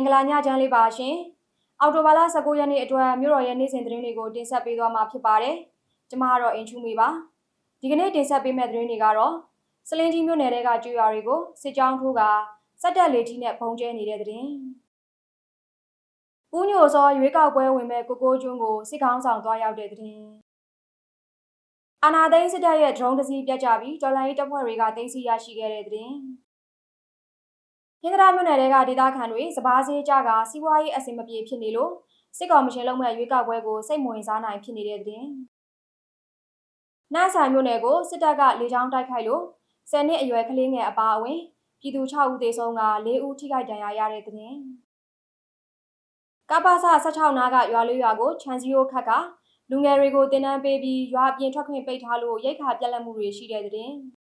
င်္ဂလာညချမ်းလေးပါရှင်။အော်တိုဘာလ19ရက်နေ့အတွက်မြို့တော်ရဲ့နေ့စဉ်သတင်းတွေကိုတင်ဆက်ပေးသွားမှာဖြစ်ပါတယ်။ကျွန်မကတော့အင်ချူမီပါ။ဒီကနေ့တင်ဆက်ပေးမယ့်သတင်းတွေကတော့စလင်းကြီးမြို့နယ်တဲကကျွော်တွေကိုစစ်ကြောင်းထိုးကစက်တက်လေးထီနဲ့ပုံကျဲနေတဲ့သတင်း။ဦးညိုစောရွေးကောက်ပွဲဝင်မဲ့ကိုကိုကျွန်းကိုစစ်ကောင်းဆောင်သွားရောက်တဲ့သတင်း။အာနာသိန်းစစ်တပ်ရဲ့ drone တစ်စီးပြတ်ကျပြီးတော်လိုင်းတပ်ဖွဲ့တွေကသိမ်းဆည်းရရှိခဲ့တဲ့သတင်း။ ဟင်္ဂရာမြို့နယ်တွေကဒေသခံတွေစပားစေးကြကစီးပွားရေးအဆင်မပြေဖြစ်နေလို့စစ်ကောင်မရှင်လုံးမဲ့ရွေးကောက်ပွဲကိုစိတ်မဝင်စားနိုင်ဖြစ်နေတဲ့တဲ့။နန်းဆိုင်မြို့နယ်ကိုစစ်တပ်ကလေကြောင်းတိုက်ခိုက်လို့10နှစ်အရွယ်ကလေးငယ်အပါအဝင်ပြည်သူ6ဦးသေဆုံးက4ဦးထိခိုက်ဒဏ်ရာရတဲ့တဲ့။ကပ္ပစ16နာကရွာလေးရွာကိုခြံစည်းရိုးခတ်ကလူငယ်တွေကိုတင်နန်းပေးပြီးရွာအပြင်ထွက်ခွင့်ပိတ်ထားလို့ရိတ်ခါပြက်လက်မှုတွေရှိတဲ့တဲ့။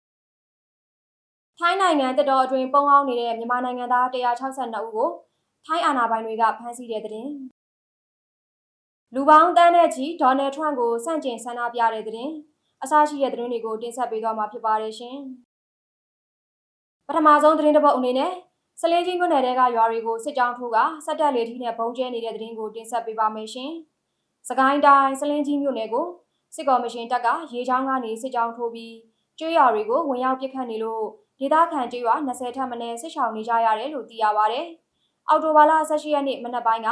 ထိုင်းနိုင်ငံတတော်အတွင်းပုံအောင်နေတဲ့မြန်မာနိုင်ငံသား162ဦးကိုထိုင်းအာဏာပိုင်တွေကဖမ်းဆီးတဲ့တဲ့တင်လူပေါင်းတန်းတဲ့ချီဒေါ်နယ်ထရန့်ကိုစန့်ကျင်ဆန္ဒပြတဲ့တဲ့တင်အစရှိတဲ့သတင်းတွေကိုတင်ဆက်ပေးသွားမှာဖြစ်ပါတယ်ရှင်ပထမဆုံးသတင်းတစ်ပုဒ်အနေနဲ့စလင်းကြီးမြို့နယ်တဲကရွာတွေကိုစစ်ကြောင်းထိုးကစက်တက်လေထီးနဲ့ပုံကျဲနေတဲ့သတင်းကိုတင်ဆက်ပေးပါမယ်ရှင်စကိုင်းတိုင်းစလင်းကြီးမြို့နယ်ကိုစစ်ကော်မရှင်တပ်ကရေချောင်းကနေစစ်ကြောင်းထိုးပြီးကျွေးရွာတွေကိုဝင်ရောက်ပစ်ခတ်နေလို့ ဒေသခံကျွော်20ထပ်မနည်းဆစ်ဆောင်နေကြရတယ်လို့သိရပါဗျ။အော်တိုဘာလ18ရက်နေ့မနက်ပိုင်းက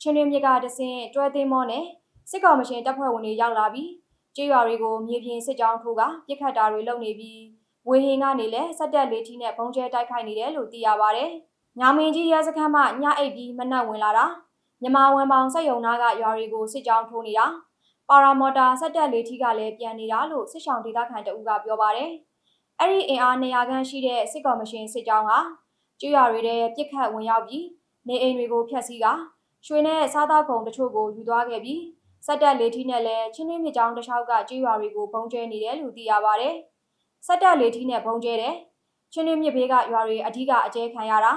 ချင်းရင်းမြစ်ကတဆင်တွဲသိမ်းမောနဲ့စစ်ကောင်မရှင်တပ်ဖွဲ့ဝင်တွေရောက်လာပြီးကျွော်တွေကိုမြေပြင်စစ်ကြောင်းထိုးကပြစ်ခတ်တာတွေလုပ်နေပြီးဝေဟင်ကနေလည်းစက်တက်လေးထီနဲ့ဘုံကျဲတိုက်ခိုက်နေတယ်လို့သိရပါဗျ။ညာမင်းကြီးရဲစခန်းမှညအိပ်ပြီးမနက်ဝင်လာတာမြန်မာဝန်ပေါင်စက်ယုံနာကရွာတွေကိုစစ်ကြောင်းထိုးနေတာပါရာမော်တာစက်တက်လေးထီကလည်းပြန်နေတာလို့စစ်ဆောင်ဒေသခံတအူးကပြောပါတယ်။ အဲ့ဒီအင်အား200ခန့်ရှိတဲ့စစ်ကော်မရှင်စစ်ကြောင်းဟာကျွော်ရီတဲ့ပြစ်ခတ်ဝင်ရောက်ပြီးနေအိမ်တွေကိုဖျက်ဆီးကရွှေနဲ့စားသောက်ကုန်တချို့ကိုယူသွားခဲ့ပြီးစက်တက်လေးထီးနဲ့လည်းချင်းချင်းမြစ်ကြောင်းတစ်လျှောက်ကကျွော်ရီကိုဘုံကျဲနေတယ်လို့သိရပါဗျ။စက်တက်လေးထီးနဲ့ဘုံကျဲတဲ့ချင်းချင်းမြစ်ဘေးကရွာတွေအဓိကအကျဲခံရတာ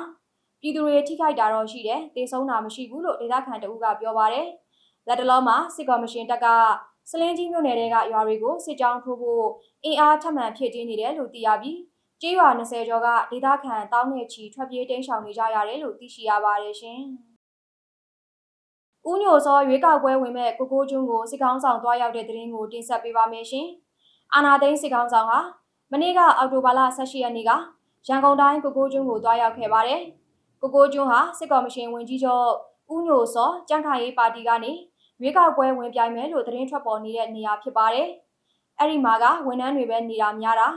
ပြည်သူတွေထိခိုက်တာတော့ရှိတယ်တေဆုံးတာမရှိဘူးလို့ဒေသခံတအုပ်ကပြောပါတယ်။လက်တလုံးမှာစစ်ကော်မရှင်တပ်က စလင်းကြီးမြို့နယ်တွေကရွာတွေကိုစစ်ကြောင်းထိုးဖို့အင်အားထပ်မံဖြည့်တင်းနေတယ်လို့သိရပြီးကျေးရွာ20ကျော်ကဒေသခံတောင်းနဲ့ချီထွက်ပြေးတိမ်းရှောင်နေကြရတယ်လို့သိရှိရပါတယ်ရှင်။ဦးညိုစောရွေးကောက်ပွဲဝင်မဲ့ကိုကိုကျွန်းကိုစစ်ကောင်းဆောင်တွားရောက်တဲ့သတင်းကိုတင်ဆက်ပေးပါမယ်ရှင်။အာနာသိန်းစစ်ကောင်းဆောင်ဟာမနေ့ကအောက်တိုဘာလ18ရက်နေ့ကရန်ကုန်တိုင်းကိုကိုကျွန်းကိုတွားရောက်ခဲ့ပါတယ်။ကိုကိုကျွန်းဟာစစ်ကော်မရှင်ဝင်ကြီးချုပ်ဦးညိုစောကြံ့ခိုင်ရေးပါတီကနေ ရွေးကောက်ပွဲဝင်ပြိုင်မယ်လို့သတင်းထွက်ပေါ်နေတဲ့နေရာဖြစ်ပါတယ်။အဲ့ဒီမှာကဝန်ထမ်းတွေပဲနေတာများတာ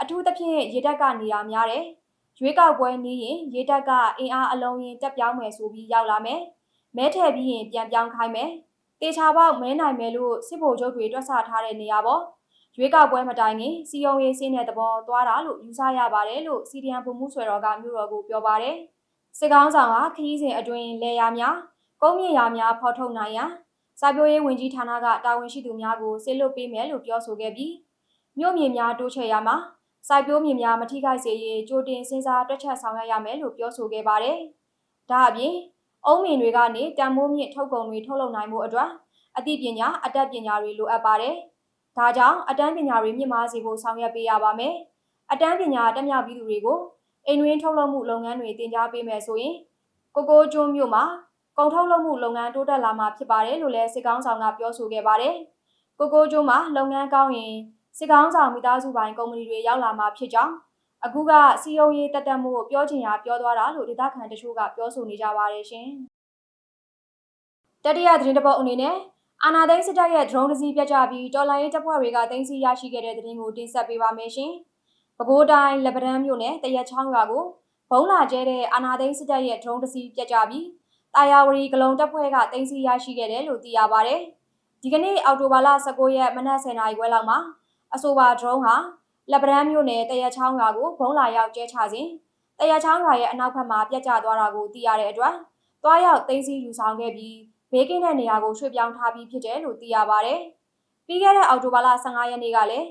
အထူးသဖြင့်ရေတက်ကနေရာများတယ်။ရွေးကောက်ပွဲနေရင်ရေတက်ကအင်အားအလုံးရင်တက်ပြောင်းမယ်ဆိုပြီးရောက်လာမယ်။မဲထည့်ပြီးရင်ပြန်ပြောင်းခိုင်းမယ်။တေချာပေါက်မဲနိုင်မယ်လို့စစ်ဗိုလ်ချုပ်တွေတွက်ဆထားတဲ့နေရာပေါ့။ရွေးကောက်ပွဲမတိုင်ခင်စီယုံရေးစင်းတဲ့သဘောသွားတာလို့ယူဆရပါတယ်လို့စီဒီအန်ပုံမှုဆွဲတော်ကမြို့တော်ကိုပြောပါတယ်။စစ်ကောင်းဆောင်ဟာခရီးစဉ်အတွင်းလဲရများကုန်းမြင့်ရများဖော်ထုတ်နိုင်ရန် စာပြိုးရေးဝန်ကြီးဌာနကတာဝန်ရှိသူများကိုဆေးလွတ်ပေးမယ်လို့ပြောဆိုခဲ့ပြီးမြို့မြေများတိုးချဲ့ရမှာစိုက်ပျိုးမြေများမထိခိုက်စေရေးကြိုတင်စဉ်းစားတွက်ချက်ဆောင်ရွက်ရမယ်လို့ပြောဆိုခဲ့ပါတယ်။ဒါအပြင်အုံးမင်တွေကနေတံမိုးမြင့်ထုတ်ကုန်တွေထုတ်လုပ်နိုင်မှုအတွက်အသိပညာအတတ်ပညာတွေလိုအပ်ပါတယ်။ဒါကြောင့်အတန်းပညာတွေမြင့်မားစေဖို့ဆောင်ရွက်ပေးရပါမယ်။အတန်းပညာတက်မြောက်ပြီးသူတွေကိုအိမ်တွင်းထုတ်လုပ်မှုလုပ်ငန်းတွေတင် जा ပေးမယ်ဆိုရင်ကိုကိုကျွန်းမြို့မှာ ကုန်ထုတ်လုပ်မှုလုပ်ငန်းတိုးတက်လာမှာဖြစ်ပါတယ်လို့လည်းစစ်ကောင်းဆောင်ကပြောဆိုခဲ့ပါတယ်။ကိုကိုကျိုးမှာလုပ်ငန်းကောင်းရင်စစ်ကောင်းဆောင်မိသားစုပိုင်းကုမ္ပဏီတွေရောက်လာမှာဖြစ်ကြောင်းအခုကစီယုံရေးတက်တက်မှုကိုပြောချင်ရာပြောသွားတာလို့ဒေသခံတချို့ကပြောဆိုနေကြပါတယ်ရှင်။တတိယသတင်းတစ်ပုဒ်အနေနဲ့အာနာသိန်းစစ်တပ်ရဲ့ drone တစ်စီးပြတ်ကျပြီးတော်လိုင်းရေးတပ်ဖွဲ့တွေကတင်းစီရရှိခဲ့တဲ့သတင်းကိုတင်ဆက်ပေးပါမယ်ရှင်။ပဲခူးတိုင်းလက်ပံမြို့နယ်တရက်ချောင်းရွာကိုဘုံလာကျဲတဲ့အာနာသိန်းစစ်တပ်ရဲ့ drone တစ်စီးပြတ်ကျပြီး တာယာဝရီဂလုံတပ်ဖွဲ့ကတင်စီရရှိခဲ့တယ်လို့သိရပါဗျ။ဒီကနေ့အောက်တိုဘာလ19ရက်မနက်10:00နာရီခွဲလောက်မှာအဆိုပါ drone ဟာလက်ပရန်မြို့နယ်တရချောင်းရွာကိုဘုံလာရောက်ကျဲချစဉ်တရချောင်းရွာရဲ့အနောက်ဘက်မှာပြက်ကျသွားတာကိုသိရတဲ့အတွက်တွားရောက်တင်စီယူဆောင်ခဲ့ပြီးဘေးကင်းတဲ့နေရာကိုရွှေ့ပြောင်းထားပြီးဖြစ်တယ်လို့သိရပါဗျ။ပြီးခဲ့တဲ့အောက်တိုဘာလ15ရက်နေ့ကလည်း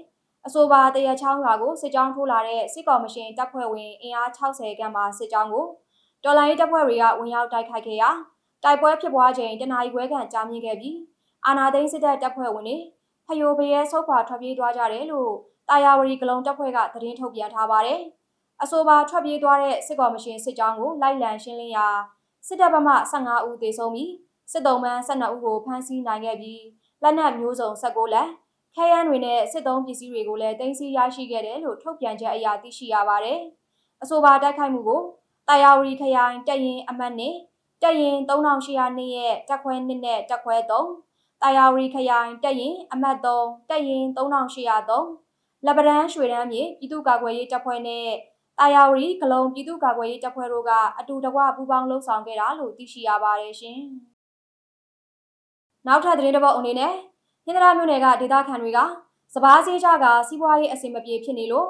အဆိုပါတရချောင်းရွာကိုစစ်ကြောင်းထိုးလာတဲ့စစ်ကော်မရှင်တပ်ဖွဲ့ဝင်အင်အား60ခန့်ပါစစ်ကြောင်းကို တော်လိုင်းတပ်ဖွဲ့တွေကဝင်ရောက်တိုက်ခိုက်ခဲ့ရာတိုက်ပွဲဖြစ်ပွားချိန်တနအီခွဲခန့်ကြာမြင့်ခဲ့ပြီးအာနာသိန်းစစ်တပ်တပ်ဖွဲ့ဝင်တွေဖယိုဖရဲဆုတ်ခွာထွက်ပြေးသွားကြတယ်လို့တာယာဝရီကလုံတပ်ဖွဲ့ကသတင်းထုတ်ပြန်ထားပါတယ်။အဆိုပါထွက်ပြေးသွားတဲ့စစ်ကော်မရှင်စစ်ကြောင်းကိုလိုက်လံရှင်းလင်းရာစစစ်တပ်ဗမာ15ဦးသေဆုံးပြီးစစ်တုံးမန်း12ဦးကိုဖမ်းဆီးနိုင်ခဲ့ပြီးလက်နက်မျိုးစုံ16လက်ခဲယမ်းတွေနဲ့စစ်သုံးပစ္စည်းတွေကိုလည်းတင်စီရရှိခဲ့တယ်လို့ထုတ်ပြန်ချက်အရသိရှိရပါတယ်။အဆိုပါတိုက်ခိုက်မှုကို တာယာဝတီခရိုင်တပ်ရင်အမှတ်နဲ့တပ်ရင်3800နှစ်ရဲ့တပ်ခွဲ2နဲ့တပ်ခွဲ3တာယာဝတီခရိုင်တပ်ရင်အမှတ်3တပ်ရင်3803လက်ပံရွှေရမ်းမြေပြည်သူ့ကာကွယ်ရေးတပ်ဖွဲ့နဲ့တာယာဝတီဂလုံပြည်သူ့ကာကွယ်ရေးတပ်ဖွဲ့တို့ကအတူတကွပူးပေါင်းလှုပ်ဆောင်ခဲ့တာလို့သိရှိရပါတယ်ရှင်။နောက်ထပ်သတင်းတစ်ပုဒ်အနေနဲ့ဟင်္ဒရာမြို့နယ်ကဒေသခံတွေကစပားစည်းကြကစီးပွားရေးအဆင်မပြေဖြစ်နေလို့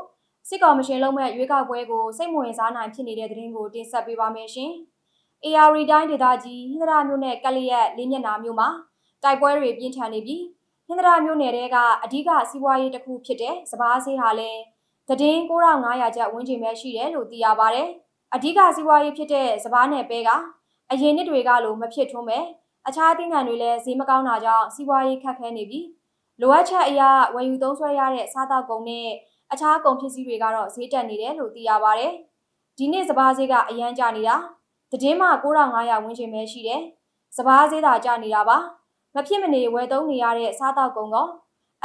စစ်ကောင်မရှင်လုံးမဲ့ရွေးကောက်ပွဲကိုစိတ်မဝင်စားနိုင်ဖြစ်နေတဲ့သတင်းကိုတင်ဆက်ပေးပါမယ်ရှင်။ AR တိုင်းဒေသကြီးဟင်္ဒရာမြို့နယ်ကလျက်လေးမျက်နှာမြို့မှာတိုက်ပွဲတွေပြင်းထန်နေပြီးဟင်္ဒရာမြို့နယ်တဲကအဓိကစီးပွားရေးတစ်ခုဖြစ်တဲ့စပားဆေးဟာလည်းတည်င်း9500ကျပ်ဝန်းကျင်ပဲရှိတယ်လို့သိရပါဗျ။အဓိကစီးပွားရေးဖြစ်တဲ့စပားနယ်ပဲကအရင်နှစ်တွေကလိုမဖြစ်ထွန်းပဲအခြားသီးနှံတွေလည်းဈေးမကောင်းတာကြောင့်စီးပွားရေးခက်ခဲနေပြီးလိုအပ်ချက်အရဝယ်ယူသုံးစွဲရတဲ့စားတောက်ကုန်နဲ့ အခြားကုန်ပစ္စည်းတွေကတော့ဈေးတက်နေတယ်လို့သိရပါဗျ။ဒီနေ့စပားဈေးကအရန်ကျနေတာတည်င်းမှာ9500ဝန်းကျင်ပဲရှိတယ်။စပားဈေးသာကျနေတာပါ။မဖြစ်မနေဝယ်သုံးနေရတဲ့စားတောက်ကုန်က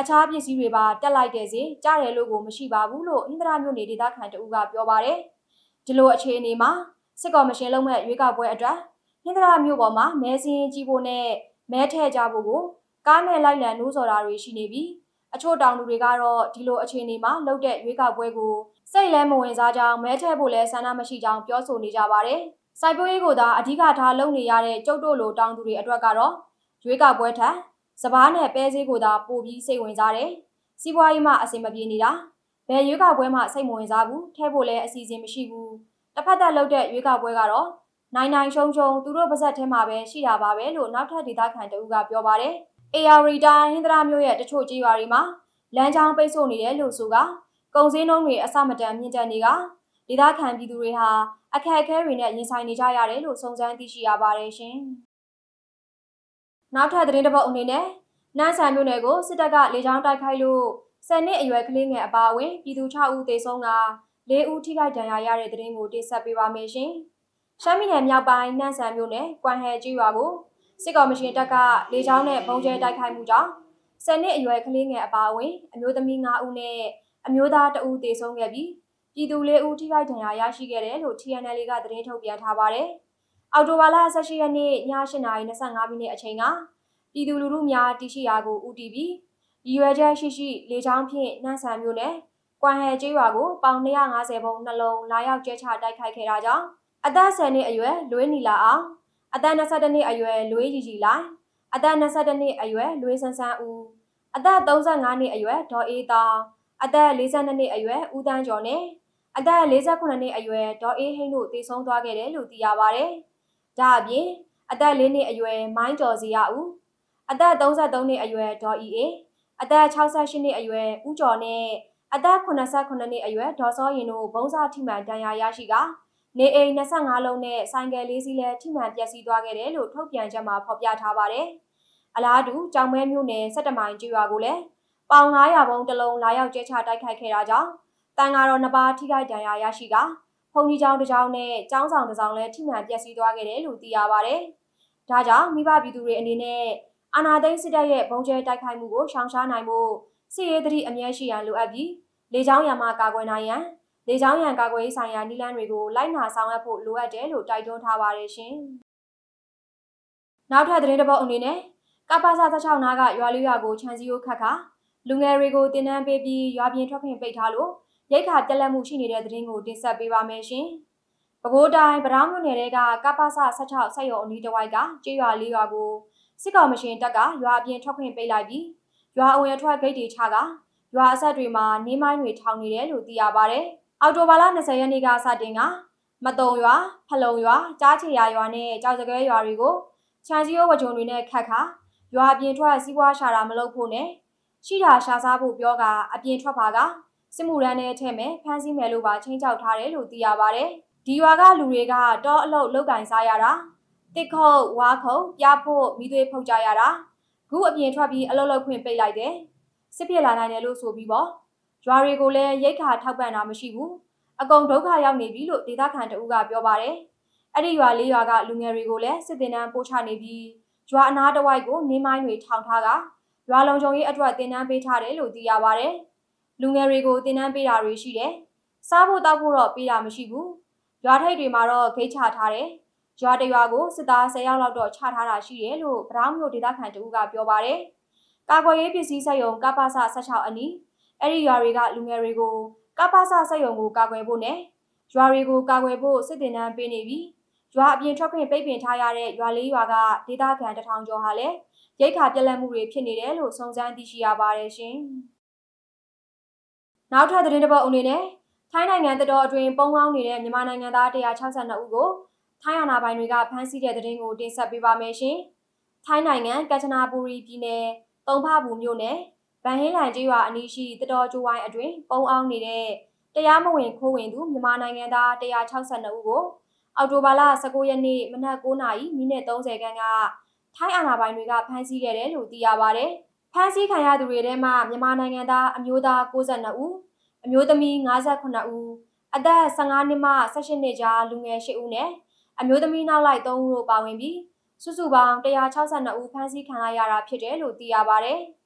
အခြားပစ္စည်းတွေပါတက်လိုက်တဲ့ဈေးကျတယ်လို့ကိုမရှိပါဘူးလို့အင်္ဒရာမြို့နယ်ဒေသခံတဦးကပြောပါတယ်။ဒီလိုအခြေအနေမှာစစ်ကော်မရှင်လုံးမဲ့ရွေးကောက်ပွဲအတွက်ဟင်္ဒရာမြို့ပေါ်မှာမဲစင်းကြီးဖို့နဲ့မဲထည့်ကြဖို့ကိုကားနဲ့လိုက်လံနှိုးဆော်တာတွေရှိနေပြီး အချို့တောင်သူတွေကတော့ဒီလိုအခြေအနေမှာလှုပ်တဲ့ရွေးကောက်ပွဲကိုစိတ်လဲမဝင်စားကြောင်းမဲထည့်ဖို့လဲဆန္ဒမရှိကြောင်းပြောဆိုနေကြပါတယ်။စိုက်ပျိုးရေးကိုသာအဓိကထားလုပ်နေရတဲ့ကျုပ်တို့လိုတောင်သူတွေအတွက်ကတော့ရွေးကောက်ပွဲထက်စပားနဲ့ပဲစည်းကိုသာပို့ပြီးစိတ်ဝင်စားတယ်။စီးပွားရေးမှအဆင်မပြေနေတာ။ဘယ်ရွေးကောက်ပွဲမှစိတ်မဝင်စားဘူး။ထဲဖို့လည်းအစီအစဉ်မရှိဘူး။တစ်ဖက်သက်လုပ်တဲ့ရွေးကောက်ပွဲကတော့နိုင်နိုင်ရှုံရှုံသူတို့ပါဇက်ထဲမှာပဲရှိတာပါပဲလို့နောက်ထပ်ဒေသခံတဦးကပြောပါတယ်။ AR တိုင်းဟင်္ဒရာမျိုးရဲ့တချို့ကြေးရွာတွေမှာလမ်းကြောင်းပိတ်ဆို့နေတယ်လို့ဆိုကကုန်စည်နှုန်းတွေအဆမတန်မြင့်တက်နေကဒေသခံပြည်သူတွေဟာအခက်အခဲတွေနဲ့ရင်ဆိုင်နေကြရတယ်လို့စုံစမ်းသိရှိရပါတယ်ရှင်။နောက်ထပ်သတင်းတစ်ပုဒ်အနေနဲ့နန်းဆန်မြို့နယ်ကိုစစ်တပ်ကလေကြောင်းတိုက်ခိုက်လို့ဆယ်နှစ်အရွယ်ကလေးငယ်အပါအဝင်ပြည်သူ6ဦးသေဆုံးက၄ဦးထိခိုက်ဒဏ်ရာရတဲ့သတင်းကိုတင်ဆက်ပေးပါမယ်ရှင်။ရှမ်းပြည်နယ်မြောက်ပိုင်းနန်းဆန်မြို့နယ်ကွမ်ဟဲကြီးရွာကို စစ်ကောင်မရှင်တပ်ကလေကြောင်းနဲ့ပုံကျဲတိုက်ခိုက်မှုကြောင့်ဆယ်နှစ်အရွယ်ကလေးငယ်အပါအဝင်အမျိုးသမီး9ဦးနဲ့အမျိုးသား2ဦးသေဆုံးခဲ့ပြီးပြည်သူ၄ဦးထိခိုက်ဒဏ်ရာရရှိခဲ့တယ်လို့ TNL ကသတင်းထုတ်ပြန်ထားပါတယ်။အော်တိုဘာလ18ရက်နေ့ည8:25မိနစ်အချိန်ကပြည်သူလူထုများတရှိရာကိုဦးတည်ပြီးရည်ရွယ်ချက်ရှိရှိလေချောင်းဖြင့်နှမ်းဆန်မျိုးနဲ့ကွမ်ဟဲကျေးရွာကိုပေါင်150ဘုံနှလုံးလာရောက်ကျဲချတိုက်ခိုက်ခဲ့တာကြောင့်အသက်10နှစ်အရွယ်လွေးနီလာအောင် အသက်22နှစ်အရွယ်လွေးရီရီလိုက်အသက်22နှစ်အရွယ်လွေးဆန်းဆန်းဦးအသက်35နှစ်အရွယ်ဒေါ်အေးတာအသက်42နှစ်အရွယ်ဦးတန်းကျော်နဲ့အသက်48နှစ်အရွယ်ဒေါ်အေးဟိန်းတို့တည်ဆုံးသွားခဲ့တယ်လို့သိရပါဗျ။ဒါအပြင်အသက်4နှစ်အရွယ်မိုင်းကျော်စီရဦးအသက်33နှစ်အရွယ်ဒေါ်အီအေအသက်68နှစ်အရွယ်ဦးကျော်နဲ့အသက်89နှစ်အရွယ်ဒေါ်စောရင်တို့ဘုံစားထိမှန်ဒဏ်ရာရရှိက နေအိမ်25လုံးနဲ့ဆိုင်ကယ်၄စီးလည်းထိမှန်ပျက်စီးသွားခဲ့တယ်လို့ထုတ်ပြန်ချက်မှာဖော်ပြထားပါတယ်။အလားတူကြောင်မဲမြို့နယ်၁၇မိုင်ကျွော်ကိုလည်းပေါင်900ဘုံတစ်လုံးလာရောက်ကျဲချတိုက်ခိုက်ခဲ့တာကြောင့်တန်ဃာတော်နှစ်ပါးထိခိုက်ဒဏ်ရာရရှိကဘုံကြီးကျောင်းတစ်ကျောင်းနဲ့ကျောင်းဆောင်တစ်ဆောင်လည်းထိမှန်ပျက်စီးသွားခဲ့တယ်လို့သိရပါတယ်။ဒါကြောင့်မိဘပြည်သူတွေအနေနဲ့အာနာသိန်းစစ်တပ်ရဲ့ဘုံကျဲတိုက်ခိုက်မှုကိုရှောင်ရှားနိုင်ဖို့စစ်ရေးသတိအမြဲရှိရန်လိုအပ်ပြီးလေကြောင်းရံမှကာကွယ်နိုင်ရန် လေကြောင်းရန်ကာကွယ်ရေးဆိုင်ရာနည်းလမ်းတွေကိုလိုက်နာဆောင်ရွက်ဖို့လိုအပ်တယ်လို့တိုက်တွန်းထားပါတယ်ရှင်။နောက်ထပ်သတင်းတစ်ပုဒ်အနေနဲ့ကပ္ပစာ16နားကရွာလေးရွာကိုခြံစည်းရိုးခတ်ခါလူငယ်တွေကိုတင်နန်းပေးပြီးရွာပြင်ထွက်ခွင့်ပိတ်ထားလို့ရိတ်ခါပြက်လက်မှုရှိနေတဲ့သတင်းကိုတင်ဆက်ပေးပါမယ်ရှင်။ပဲခူးတိုင်းဗရောင်းမြို့နယ်ကကပ္ပစာ16ဆက်ရုံအနီးတစ်ဝိုက်ကကျေးရွာလေးရွာကိုစစ်ကောင်မရှင်တပ်ကရွာအပြင်ထွက်ခွင့်ပိတ်လိုက်ပြီးရွာအဝင်အထွက်ဂိတ်တွေချကရွာအဆက်တွေမှာနေမိုင်းတွေထောင်နေတယ်လို့သိရပါဗျ။ အော်တိုဘာလ20ရက်နေ့ကစတင်ကမတုံရွာဖလုံရွာကြားချေရရွာနဲ့ကြောက်စကဲရွာတွေကိုခြံစည်းရိုးဝကြုံတွေနဲ့ခတ်ခါရွာအပြင်ထွက်စီးပွားရှာတာမလုပ်ဖို့နဲ့ရှိတာရှာစားဖို့ပြောကအပြင်ထွက်ပါကစစ်မှုရန်နဲ့ထဲ့မယ်ဖမ်းဆီးမယ်လို့ပါချင်းချောက်ထားတယ်လို့သိရပါဗျ။ဒီရွာကလူတွေက တောအလုတ်လောက်ကင်စားရတာတစ်ခုတ်ဝါခုတ်ပြဖို့မိသွေးဖုတ်ကြရတာခုအပြင်ထွက်ပြီးအလုတ်လောက်ခွင့်ပိတ်လိုက်တယ်စစ်ပြစ်လာနိုင်တယ်လို့ဆိုပြီးပေါ့ ရွာတွေကိုလည်းရိတ်ခါထောက်ပံ့တာမရှိဘူးအကုန်ဒုက္ခရောက်နေပြီလို့ဒေသခံတအူးကပြောပါတယ်အဲ့ဒီရွာလေးရွာကလူငယ်တွေကိုလည်းစစ်တင်တန်းပို့ချနေပြီးရွာအနားတစ်ဝိုက်ကိုနေမိုင်းတွေထောင်ထားကရွာလုံခြုံရေးအတွက်တင်တန်းပေးထားတယ်လို့သိရပါဗျ။လူငယ်တွေကိုတင်တန်းပေးတာတွေရှိတယ်။စားဖို့တောက်ဖို့တော့ပေးတာမရှိဘူး။ရွာထိပ်တွေမှာတော့ဂိတ်ချထားတယ်။ရွာတရွာကိုစစ်သား10ယောက်လောက်တော့ချထားတာရှိတယ်လို့ဗရောင်းမျိုးဒေသခံတဦးကပြောပါတယ်။ကာကွယ်ရေးပစ္စည်းစက်ရုံကပ္ပစ16အနီး အဲ့ဒီရွာတွေကလူငယ်တွေကိုကပ္ပစစက်ရုံကိုကာကွယ်ဖို့နဲ့ရွာတွေကိုကာကွယ်ဖို့စစ်တင်တန်းပေးနေပြီးရွာအပြင်ထွက်ခွင့်ပိတ်ပင်ထားရတဲ့ရွာလေးရွာကဒေသခံတထောင်ကျော်ဟာလည်းရိတ်ခါပြက်လက်မှုတွေဖြစ်နေတယ်လို့စုံစမ်းသိရှိရပါတယ်ရှင်။နောက်ထပ်သတင်းတစ်ပုဒ်အနေနဲ့ထိုင်းနိုင်ငံတတော်အတွင်းပုံကောင်းနေတဲ့မြန်မာနိုင်ငံသား162ဦးကိုထိုင်းအာဏာပိုင်တွေကဖမ်းဆီးတဲ့သတင်းကိုတင်ဆက်ပေးပါမယ်ရှင်။ထိုင်းနိုင်ငံကချနာပူရီပြည်နယ်တုံဖဘူးမြို့နယ် ဗန်ဟင်းလန်ကျေးရွာအနီးရှိတတော်ကျိုးဝိုင်းအတွင်းပုံအောင်နေတဲ့တရားမဝင်ခိုးဝင်သူမြန်မာနိုင်ငံသား162ဦးကိုအော်တိုဘာလ19ရက်နေ့မနက်9:30မိနစ်30ခန်းကထိုင်းအာဏာပိုင်တွေကဖမ်းဆီးခဲ့တယ်လို့သိရပါဗျ။ဖမ်းဆီးခံရသူတွေထဲမှာမြန်မာနိုင်ငံသားအမျိုးသား62ဦးအမျိုးသမီး58ဦးအသက်15နှစ်မှ18နှစ်ကြားလူငယ်8ဦးနဲ့အမျိုးသမီးနောက်လိုက်3ဦးတို့ပါဝင်ပြီးစုစုပေါင်း162ဦးဖမ်းဆီးခံရတာဖြစ်တယ်လို့သိရပါဗျ။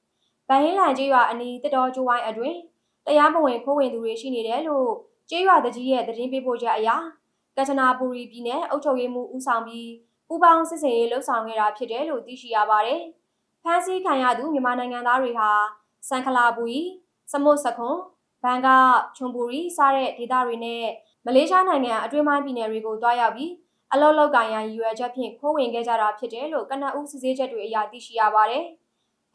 ဗန်ဟင်းလန်ကျေးရွာအနီးတတော်ကျိုးဝိုင်းအတွင်းတရားမဝင်ခိုးဝင်သူတွေရှိနေတယ်လို့ကျေးရွာတကြီးရဲ့သတင်းပေးပို့ချက်အရကချနာပူရီပြည်နယ်အုပ်ချုပ်ရေးမှူးဦးဆောင်ပြီးပူပေါင်းစစ်စင်ရေးလှုပ်ဆောင်ခဲ့တာဖြစ်တယ်လို့သိရှိရပါတယ်။ဖမ်းဆီးခံရသူမြန်မာနိုင်ငံသားတွေဟာစံခလာပူရီစမုတ်စခွန်ဘန်ကာချွန်ပူရီစတဲ့ဒေသတွေနဲ့မလေးရှားနိုင်ငံအတွင်းပိုင်းပြည်နယ်တွေကိုတွားရောက်ပြီးအလောက်လောက်ကန်ရန်ရွယ်ချက်ဖြင့်ခိုးဝင်ခဲ့ကြတာဖြစ်တယ်လို့ကနအူးစစ်ဆေးချက်တွေအရသိရှိရပါတယ်။ဖ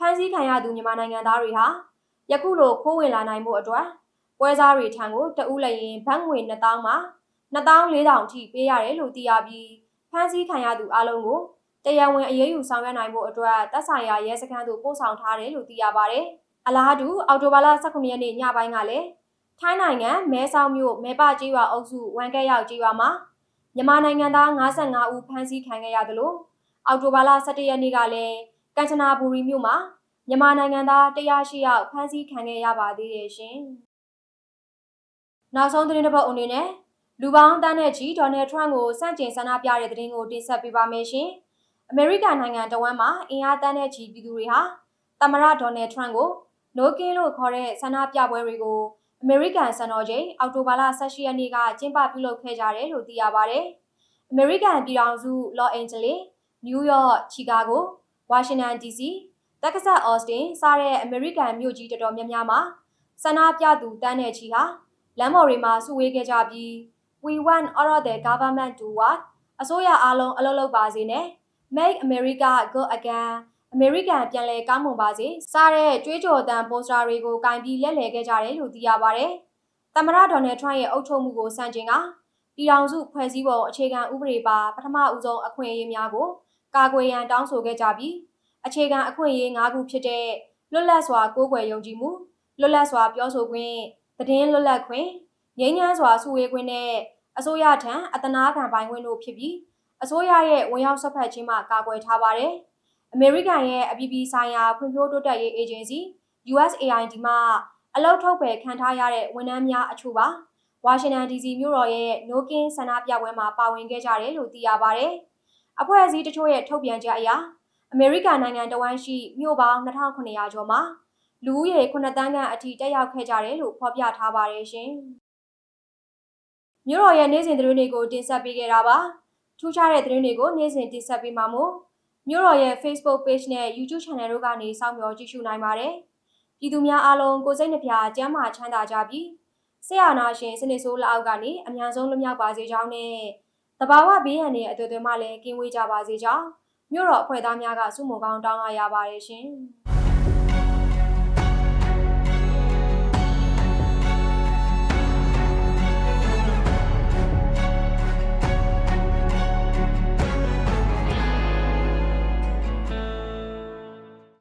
မ်းဆီးခံရသူမြန်မာနိုင်ငံသားတွေဟာယခုလိုခိုးဝင်လာနိုင်မှုအတွက်ပွဲစားတွေထံကိုတဦးလည်းရင်ဘတ်ငွေ2000မှာ2400အထိပေးရတယ်လို့သိရပြီးဖမ်းဆီးခံရသူအလုံးကိုတရားဝင်အရေးယူဆောင်ရွက်နိုင်ဖို့အတွက်တပ်ဆိုင်ရာရဲစခန်းသို့ပို့ဆောင်ထားတယ်လို့သိရပါတယ်။အလားတူအော်တိုဘာလ18ရက်နေ့ညပိုင်းကလည်းထိုင်းနိုင်ငံမဲဆောက်မြို့မဲပကြီးရွာအုပ်စုဝန်ကဲရောက်ကြီးရွာမှာမြန်မာနိုင်ငံသား55ဦးဖမ်းဆီးခံခဲ့ရသလိုအော်တိုဘာလ17ရက်နေ့ကလည်း ကမ်ချနာဘူရီမြို့မှာမြန်မာနိုင်ငံသား108ယောက်ဖမ်းဆီးခံခဲ့ရပါသေးတယ်ရှင်။နောက်ဆုံးသတင်းတစ်ပုဒ်အနေနဲ့လူပေါင်းတန်းတဲ့ချီဒေါ်နယ်ထရန့်ကိုစန့်ကျင်ဆန္ဒပြတဲ့သတင်းကိုတင်ဆက်ပေးပါမယ်ရှင်။အမေရိကန်နိုင်ငံတဝန်းမှာအင်အားတန်းတဲ့ချီပြည်သူတွေဟာသမရဒေါ်နယ်ထရန့်ကိုနိုကင်းလို့ခေါ်တဲ့ဆန္ဒပြပွဲတွေကိုအမေရိကန်စံတော်ချိန်အောက်တိုဘာလ18ရက်နေ့ကကျင်းပပြုလုပ်ခဲ့ကြတယ်လို့သိရပါဗျ။အမေရိကန်ပြည်ထောင်စုလော့အန်ဂျလိစ်၊နယူးယောက်၊ချီကာဂို၊ ဝါရှင်တန် DC တက္ကဆက်အော်စတင်စတဲ့အမေရိကန်မြို့ကြီးတော်တော်များများမှာဆန္ဒပြသူတန်းတဲ့ချီဟာလမ်းပေါ်တွေမှာစုဝေးခဲ့ကြပြီး We want all of the government to work အစိုးရအားလုံးအလုပ်လုပ်ပါစေနဲ့ Make America Go Again အမေရိကန်ပြန်လည်ကောင်းမွန်ပါစေစတဲ့ကြွေးကြော်သံပိုစတာတွေကိုကင်ပြီးလက်လည်ခဲ့ကြတယ်လို့သိရပါဗျ။သမ္မတဒေါ်နယ်ထရန့်ရဲ့အုပ်ချုပ်မှုကိုစန့်ကျင်ကပြည်ထောင်စုဖွဲ့စည်းပုံအခြေခံဥပဒေပါပထမဦးဆုံးအခွင့်အရေးများကို ကာကွယ်ရန်တောင်းဆိုခဲ့ကြပြီးအခြေခံအခွင့်အရေး၅ခုဖြစ်တဲ့လွတ်လပ်စွာကိုးကွယ်ယုံကြည်မှုလွတ်လပ်စွာပြောဆိုခွင့်သတင်းလွတ်လပ်ခွင့်ငြိမ်းချမ်းစွာစုဝေးခွင့်နဲ့အစိုးရထံအတနာခံပိုင်ခွင့်တို့ဖြစ်ပြီးအစိုးရရဲ့ဝင်ရောက်ဆွတ်ဖက်ခြင်းမှကာကွယ်ထားပါတယ်။အမေရိကန်ရဲ့အပြည်ပြည်ဆိုင်ရာဖွံ့ဖြိုးတိုးတက်ရေးအေဂျင်စီ USAID မှအလောက်ထုတ်ပယ်ခံထားရတဲ့ဝန်ထမ်းများအချို့ပါဝါရှင်တန် DC မြို့တော်ရဲ့နိုကင်းဆန္ဒပြပွဲမှာပါဝင်ခဲ့ကြတယ်လို့သိရပါတယ်။ အဖွဲ့အစည်းတချို့ရဲ့ထုတ်ပြန်ချက်အရအမေရိကန်နိုင်ငံတဝန်းရှိမြို့ပေါင်း2900ကျော်မှာလူဦးရေ9တန်းခန့်အထိတက်ရောက်ခဲ့ကြတယ်လို့ဖော်ပြထားပါတယ်ရှင်။မြို့တော်ရဲ့နေ့စဉ်သတင်းတွေကိုတင်ဆက်ပေးခဲ့တာပါ။ထူးခြားတဲ့သတင်းတွေကိုနေ့စဉ်တင်ဆက်ပေးမှာမို့မြို့တော်ရဲ့ Facebook Page နဲ့ YouTube Channel တို့ကနေစောင့်မျှော်ကြည့်ရှုနိုင်ပါတယ်။ပြည်သူများအားလုံးကိုစိတ်နှပြကျန်းမာချမ်းသာကြပြီးဆရာနာရှင်စနစ်ဆိုးလက်အောက်ကနေအများဆုံးလွတ်မြောက်ပါစေကြောင်းနဲ့ တဘာဝဘေးရန်တွေအသွေးသွေးမှလည်းကင်းဝေးကြပါစေကြောင်းမြို့တော်အဖွဲ့သားများကစုမုံကောင်းတောင်းလာရပါတယ်ရှင်။